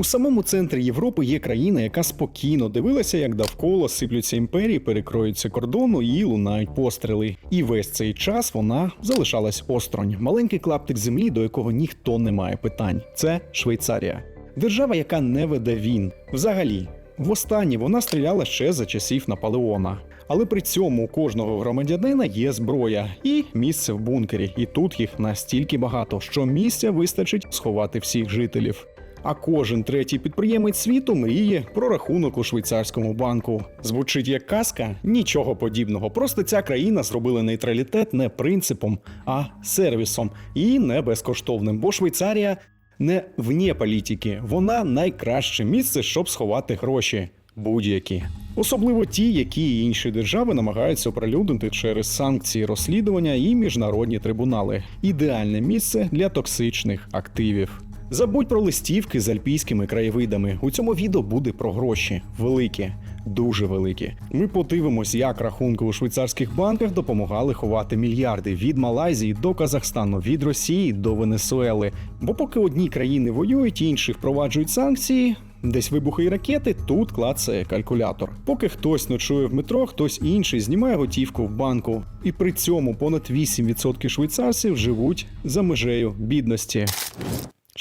У самому центрі Європи є країна, яка спокійно дивилася, як довкола сиплються імперії, перекроються кордону і лунають постріли. І весь цей час вона залишалась осторонь. Маленький клаптик землі, до якого ніхто не має питань. Це Швейцарія. Держава, яка не веде війн. Взагалі, востаннє вона стріляла ще за часів Наполеона. Але при цьому у кожного громадянина є зброя і місце в бункері. І тут їх настільки багато, що місця вистачить сховати всіх жителів. А кожен третій підприємець світу мріє про рахунок у швейцарському банку. Звучить як казка? Нічого подібного. Просто ця країна зробила нейтралітет не принципом, а сервісом і не безкоштовним. Бо Швейцарія не вне політики, вона найкраще місце, щоб сховати гроші. Будь-які. Особливо ті, які інші держави намагаються оприлюднити через санкції розслідування і міжнародні трибунали. Ідеальне місце для токсичних активів. Забудь про листівки з альпійськими краєвидами. У цьому відео буде про гроші. Великі, дуже великі. Ми подивимось, як рахунки у швейцарських банках допомагали ховати мільярди від Малайзії до Казахстану, від Росії до Венесуели. Бо поки одні країни воюють, інші впроваджують санкції. Десь вибухи і ракети, тут клацає калькулятор. Поки хтось ночує в метро, хтось інший знімає готівку в банку. І при цьому понад 8% швейцарців живуть за межею бідності.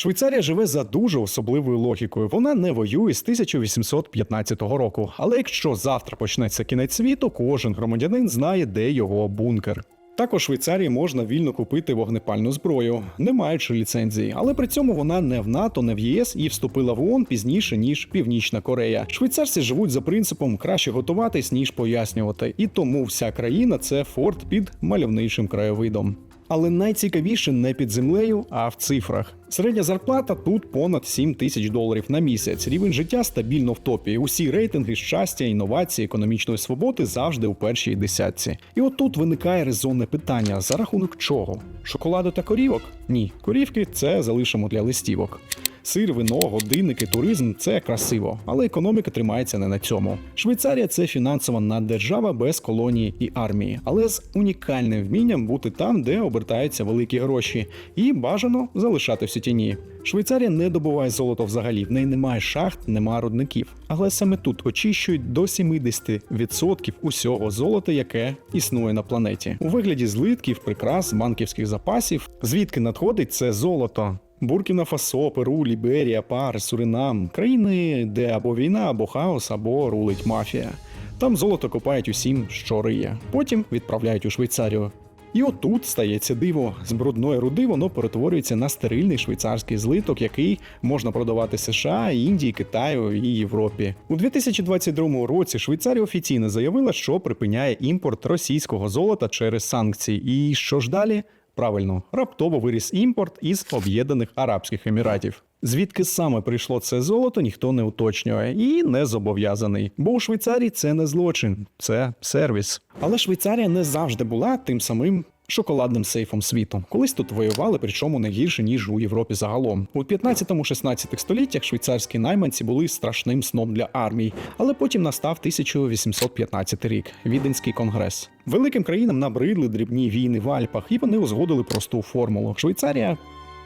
Швейцарія живе за дуже особливою логікою. Вона не воює з 1815 року. Але якщо завтра почнеться кінець світу, кожен громадянин знає, де його бункер. Також Швейцарії можна вільно купити вогнепальну зброю, не маючи ліцензії, але при цьому вона не в НАТО, не в ЄС і вступила в ООН пізніше ніж Північна Корея. Швейцарці живуть за принципом краще готуватись ніж пояснювати, і тому вся країна це форт під мальовничим краєвидом. Але найцікавіше не під землею, а в цифрах. Середня зарплата тут понад 7 тисяч доларів на місяць. Рівень життя стабільно в топі. Усі рейтинги щастя, інновації, економічної свободи завжди у першій десятці. І отут виникає резонне питання: за рахунок чого? Шоколаду та корівок? Ні, корівки це залишимо для листівок. Сир, вино, годинники, туризм це красиво, але економіка тримається не на цьому. Швейцарія це фінансова наддержава без колонії і армії, але з унікальним вмінням бути там, де обертаються великі гроші, і бажано залишатися тіні. Швейцарія не добуває золото взагалі, в неї немає шахт, немає рудників. Але саме тут очищують до 70% усього золота, яке існує на планеті, у вигляді злитків, прикрас, банківських запасів. Звідки надходить це золото? Буркіна Фасо, Перу, Ліберія, Пар, Суринам країни, де або війна, або хаос, або рулить мафія. Там золото копають усім, що риє. Потім відправляють у Швейцарію. І отут стається диво. З брудної руди воно перетворюється на стерильний швейцарський злиток, який можна продавати США, Індії, Китаю і Європі. У 2022 році Швейцарія офіційно заявила, що припиняє імпорт російського золота через санкції. І що ж далі? Правильно, раптово виріс імпорт із Об'єднаних Арабських Еміратів. Звідки саме прийшло це золото, ніхто не уточнює і не зобов'язаний. Бо у Швейцарії це не злочин, це сервіс. Але Швейцарія не завжди була тим самим. Шоколадним сейфом світу. Колись тут воювали, причому не гірше, ніж у Європі загалом. У 15-16 століттях швейцарські найманці були страшним сном для армії, але потім настав 1815 рік Віденський конгрес. Великим країнам набридли дрібні війни в Альпах, і вони узгодили просту формулу. Швейцарія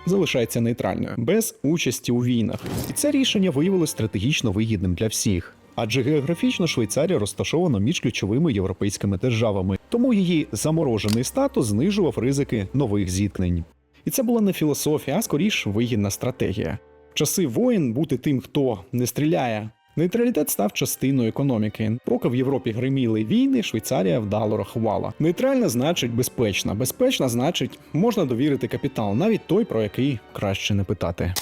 залишається нейтральною, без участі у війнах. І це рішення виявилось стратегічно вигідним для всіх. Адже географічно Швейцарія розташована між ключовими європейськими державами, тому її заморожений статус знижував ризики нових зіткнень. І це була не філософія, а скоріш вигідна стратегія. В часи воїн бути тим, хто не стріляє. Нейтралітет став частиною економіки. Поки в Європі гриміли війни, Швейцарія вдало рахувала. Нейтральна значить безпечна. Безпечна значить можна довірити капітал, навіть той, про який краще не питати.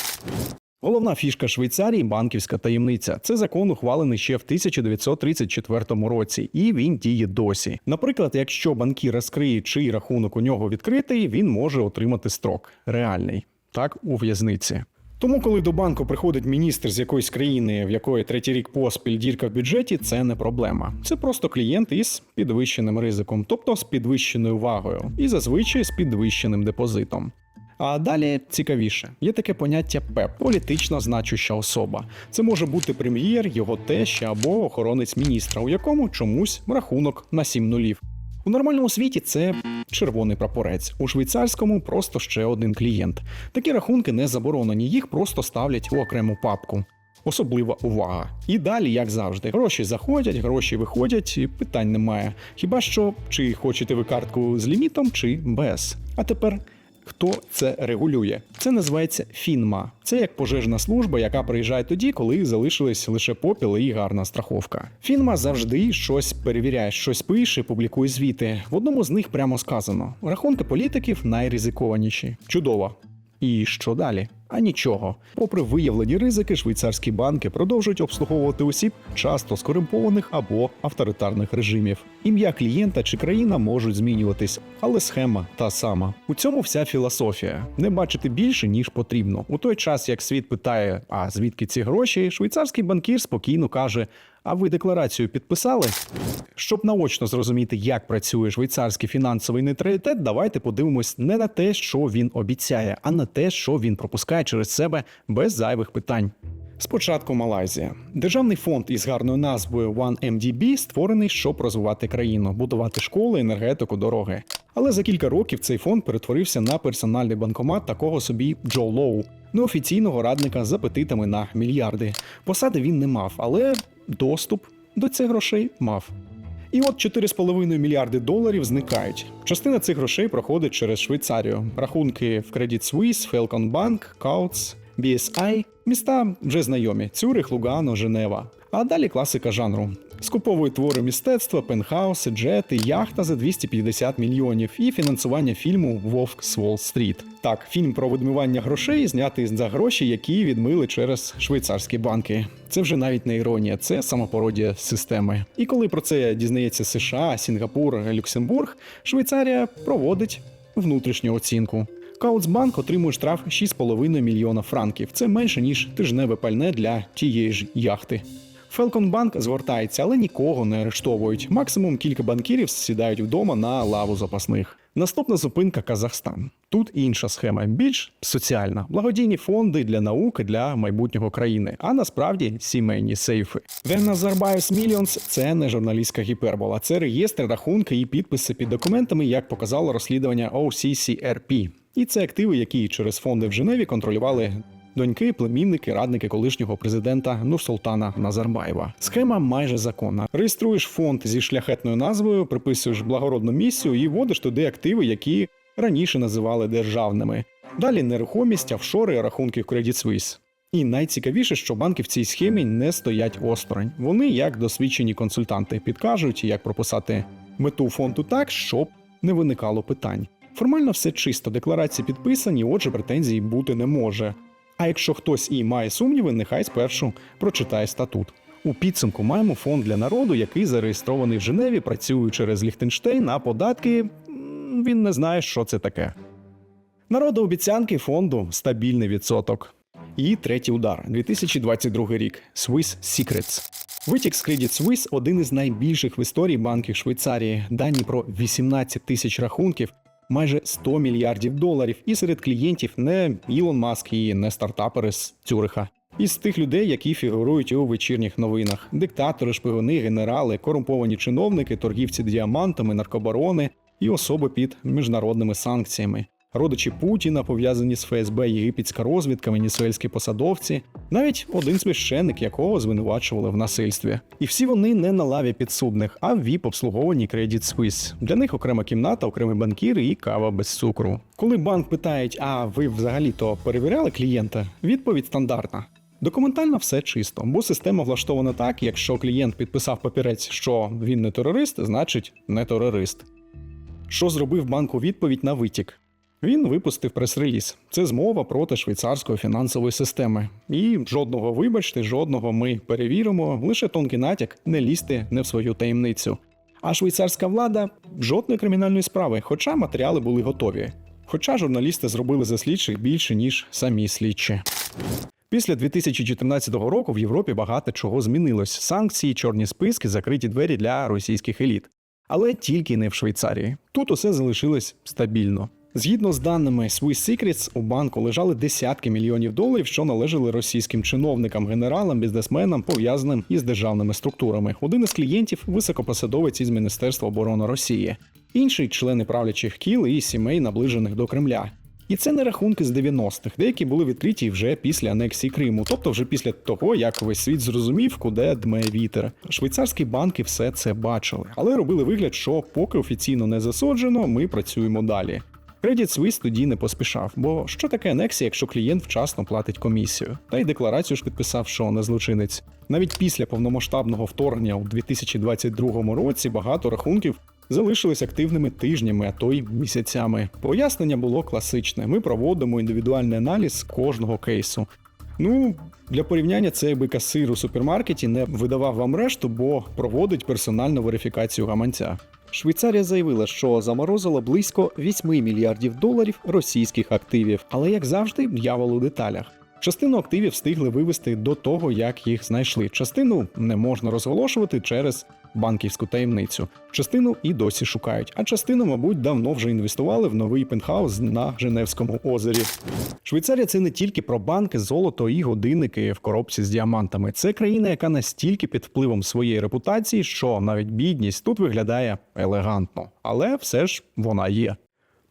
Головна фішка Швейцарії банківська таємниця. Це закон ухвалений ще в 1934 році, і він діє досі. Наприклад, якщо банкір розкриє, чий рахунок у нього відкритий, він може отримати строк реальний, так у в'язниці. Тому, коли до банку приходить міністр з якоїсь країни, в якої третій рік поспіль дірка в бюджеті, це не проблема. Це просто клієнт із підвищеним ризиком, тобто з підвищеною вагою, і зазвичай з підвищеним депозитом. А далі цікавіше, є таке поняття ПЕП політично значуща особа. Це може бути прем'єр, його теща або охоронець міністра, у якому чомусь рахунок на 7 нулів. У нормальному світі це червоний прапорець, у швейцарському просто ще один клієнт. Такі рахунки не заборонені, їх просто ставлять у окрему папку. Особлива увага. І далі, як завжди, гроші заходять, гроші виходять, і питань немає. Хіба що чи хочете ви картку з лімітом, чи без. А тепер. Хто це регулює? Це називається фінма. Це як пожежна служба, яка приїжджає тоді, коли залишились лише попіл і гарна страховка. Фінма завжди щось перевіряє, щось пише, публікує звіти. В одному з них прямо сказано: рахунки політиків найризикованіші. Чудово. І що далі? А нічого. Попри виявлені ризики, швейцарські банки продовжують обслуговувати осіб часто скорумпованих або авторитарних режимів. Ім'я клієнта чи країна можуть змінюватись, але схема та сама. У цьому вся філософія не бачити більше ніж потрібно. У той час, як світ питає, а звідки ці гроші, швейцарський банкір спокійно каже: А ви декларацію підписали? Щоб наочно зрозуміти, як працює швейцарський фінансовий нейтралітет, давайте подивимось не на те, що він обіцяє, а на те, що він пропускає через себе без зайвих питань. Спочатку Малайзія. Державний фонд із гарною назвою OneMDB створений, щоб розвивати країну, будувати школи, енергетику, дороги. Але за кілька років цей фонд перетворився на персональний банкомат такого собі Джо Лоу, неофіційного радника з апетитами на мільярди. Посади він не мав, але доступ до цих грошей мав. І от 4,5 мільярди доларів зникають. Частина цих грошей проходить через Швейцарію. Рахунки в Credit Suisse, Falcon Bank, Coutts, BSI. Міста вже знайомі: Цюрих, Лугано, Женева. А далі класика жанру. Скуповують твори мистецтва, пентхауси, джети, яхта за 250 мільйонів і фінансування фільму Вовк з Уолл-стріт. Так, фільм про відмивання грошей знятий за гроші, які відмили через швейцарські банки. Це вже навіть не іронія, це самопородія системи. І коли про це дізнається США, Сінгапур, Люксембург, Швейцарія проводить внутрішню оцінку. Каутсбанк отримує штраф 6,5 мільйона франків. Це менше ніж тижневе пальне для тієї ж яхти. Фелконбанк звертається, але нікого не арештовують. Максимум кілька банкірів сідають вдома на лаву запасних. Наступна зупинка Казахстан. Тут інша схема, більш соціальна, благодійні фонди для науки для майбутнього країни, а насправді сімейні сейфи. The Nazarbayev Millions – це не журналістська гіпербола, це реєстр, рахунки і підписи під документами, як показало розслідування OCCRP. І це активи, які через фонди в Женеві контролювали доньки, племінники, радники колишнього президента Нурсултана Назарбаєва. Схема майже законна. Реєструєш фонд зі шляхетною назвою, приписуєш благородну місію і вводиш туди активи, які раніше називали державними. Далі нерухомість, офшори, рахунки в Credit Suisse. І найцікавіше, що банки в цій схемі не стоять осторонь. Вони, як досвідчені консультанти, підкажуть, як прописати мету фонду так, щоб не виникало питань. Формально все чисто, декларації підписані, отже, претензій бути не може. А якщо хтось і має сумніви, нехай спершу прочитає статут. У підсумку маємо фонд для народу, який зареєстрований в Женеві, працює через Ліхтенштейн, а податки він не знає, що це таке. Народообіцянки фонду стабільний відсоток. І третій удар 2022 рік Swiss Secrets. Витік з Credit Suisse – один із найбільших в історії банків Швейцарії. Дані про 18 тисяч рахунків, майже 100 мільярдів доларів. І серед клієнтів не Ілон Маск і не стартапери з Цюриха. Із тих людей, які фігурують у вечірніх новинах: диктатори, шпигуни, генерали, корумповані чиновники, торгівці діамантами, наркобарони і особи під міжнародними санкціями. Родичі Путіна пов'язані з ФСБ, єгипетська розвідка, венесуельські посадовці, навіть один священник, якого звинувачували в насильстві. І всі вони не на лаві підсудних, а в віп обслугованій Credit Suisse. Для них окрема кімната, окремий банкір і кава без цукру. Коли банк питають, а ви взагалі-то перевіряли клієнта? Відповідь стандартна. Документально все чисто, бо система влаштована так, якщо клієнт підписав папірець, що він не терорист, значить не терорист. Що зробив банк у відповідь на витік? Він випустив прес-реліз. Це змова проти швейцарської фінансової системи. І жодного, вибачте, жодного ми перевіримо, лише тонкий натяк не лізти не в свою таємницю. А швейцарська влада жодної кримінальної справи, хоча матеріали були готові. Хоча журналісти зробили за слідчих більше, ніж самі слідчі. Після 2014 року в Європі багато чого змінилось: санкції, чорні списки, закриті двері для російських еліт. Але тільки не в Швейцарії. Тут усе залишилось стабільно. Згідно з даними Swiss Secrets, у банку лежали десятки мільйонів доларів, що належали російським чиновникам, генералам, бізнесменам, пов'язаним із державними структурами. Один із клієнтів високопосадовець із Міністерства оборони Росії, інший члени правлячих кіл і сімей, наближених до Кремля. І це не рахунки з 90-х, деякі були відкриті вже після анексії Криму, тобто вже після того, як весь світ зрозумів, куди дме вітер. Швейцарські банки все це бачили, але робили вигляд, що поки офіційно не засуджено, ми працюємо далі. Credit Suisse тоді не поспішав, бо що таке анексія, якщо клієнт вчасно платить комісію? Та й декларацію ж підписав, що не злочинець. Навіть після повномасштабного вторгнення у 2022 році багато рахунків залишились активними тижнями, а то й місяцями. Пояснення було класичне: ми проводимо індивідуальний аналіз кожного кейсу. Ну, для порівняння це якби касир у супермаркеті не видавав вам решту, бо проводить персональну верифікацію гаманця. Швейцарія заявила, що заморозила близько 8 мільярдів доларів російських активів, але як завжди, дьявол у деталях. Частину активів встигли вивести до того, як їх знайшли. Частину не можна розголошувати через банківську таємницю. Частину і досі шукають, а частину, мабуть, давно вже інвестували в новий пентхаус на Женевському озері. Швейцарія це не тільки про банки, золото і годинники в коробці з діамантами. Це країна, яка настільки під впливом своєї репутації, що навіть бідність тут виглядає елегантно, але все ж вона є.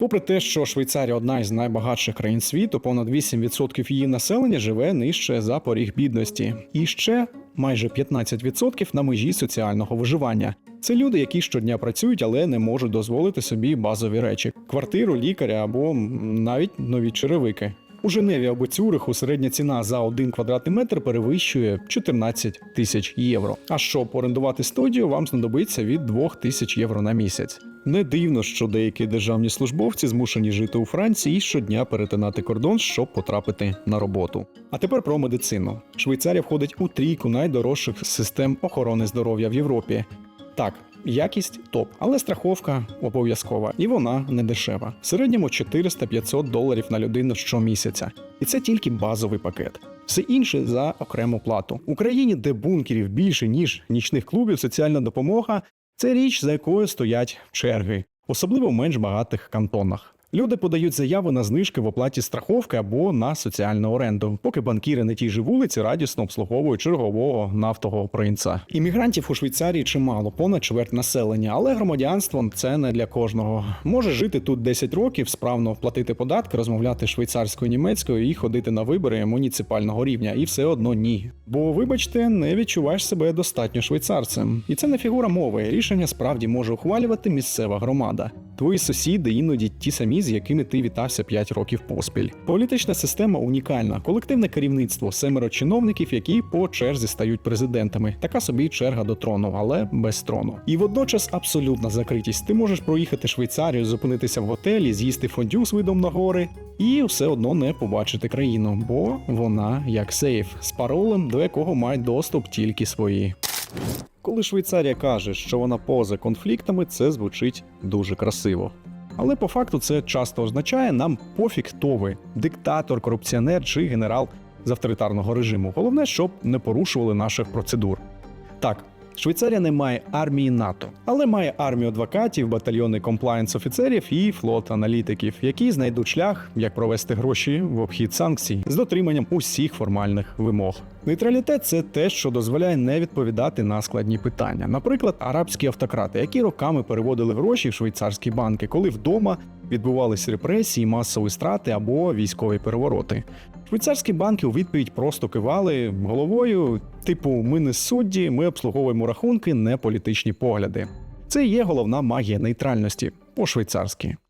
Попри те, що Швейцарія одна із найбагатших країн світу, понад 8% її населення живе нижче за поріг бідності, і ще майже 15% на межі соціального виживання. Це люди, які щодня працюють, але не можуть дозволити собі базові речі: квартиру, лікаря або навіть нові черевики. У Женеві або Цюриху середня ціна за один квадратний метр перевищує 14 тисяч євро. А щоб орендувати студію, вам знадобиться від 2 тисяч євро на місяць. Не дивно, що деякі державні службовці змушені жити у Франції і щодня перетинати кордон, щоб потрапити на роботу. А тепер про медицину. Швейцарія входить у трійку найдорожчих систем охорони здоров'я в Європі. Так, якість топ, але страховка обов'язкова, і вона не дешева. В середньому 400-500 доларів на людину щомісяця. І це тільки базовий пакет. Все інше за окрему плату. В Україні, де бункерів більше ніж нічних клубів, соціальна допомога це річ, за якою стоять черги, особливо в менш багатих кантонах. Люди подають заяви на знижки в оплаті страховки або на соціальну оренду, поки банкіри на тій же вулиці радісно обслуговують чергового нафтового принца. Іммігрантів у Швейцарії чимало, понад чверть населення, але громадянство це не для кожного. Може жити тут 10 років, справно платити податки, розмовляти швейцарською німецькою і ходити на вибори муніципального рівня, і все одно ні. Бо, вибачте, не відчуваєш себе достатньо швейцарцем. І це не фігура мови. Рішення справді може ухвалювати місцева громада. Твої сусіди іноді ті самі, з якими ти вітався 5 років поспіль. Політична система унікальна, колективне керівництво, семеро чиновників, які по черзі стають президентами. Така собі черга до трону, але без трону. І водночас абсолютна закритість. Ти можеш проїхати Швейцарію, зупинитися в готелі, з'їсти фондю з видом на гори. І все одно не побачити країну, бо вона як сейф з паролем, до якого мають доступ тільки свої. Коли Швейцарія каже, що вона поза конфліктами, це звучить дуже красиво. Але по факту це часто означає нам пофіг хто ви диктатор, корупціонер чи генерал з авторитарного режиму. Головне, щоб не порушували наших процедур. Так, Швейцарія не має армії НАТО, але має армію адвокатів, батальйони комплаєнс офіцерів і флот аналітиків, які знайдуть шлях, як провести гроші в обхід санкцій з дотриманням усіх формальних вимог. Нейтралітет це те, що дозволяє не відповідати на складні питання. Наприклад, арабські автократи, які роками переводили гроші в швейцарські банки, коли вдома відбувались репресії, масові страти або військові перевороти. Швейцарські банки у відповідь просто кивали головою, типу, ми не судді, ми обслуговуємо рахунки, не політичні погляди. Це і є головна магія нейтральності по-швейцарськи.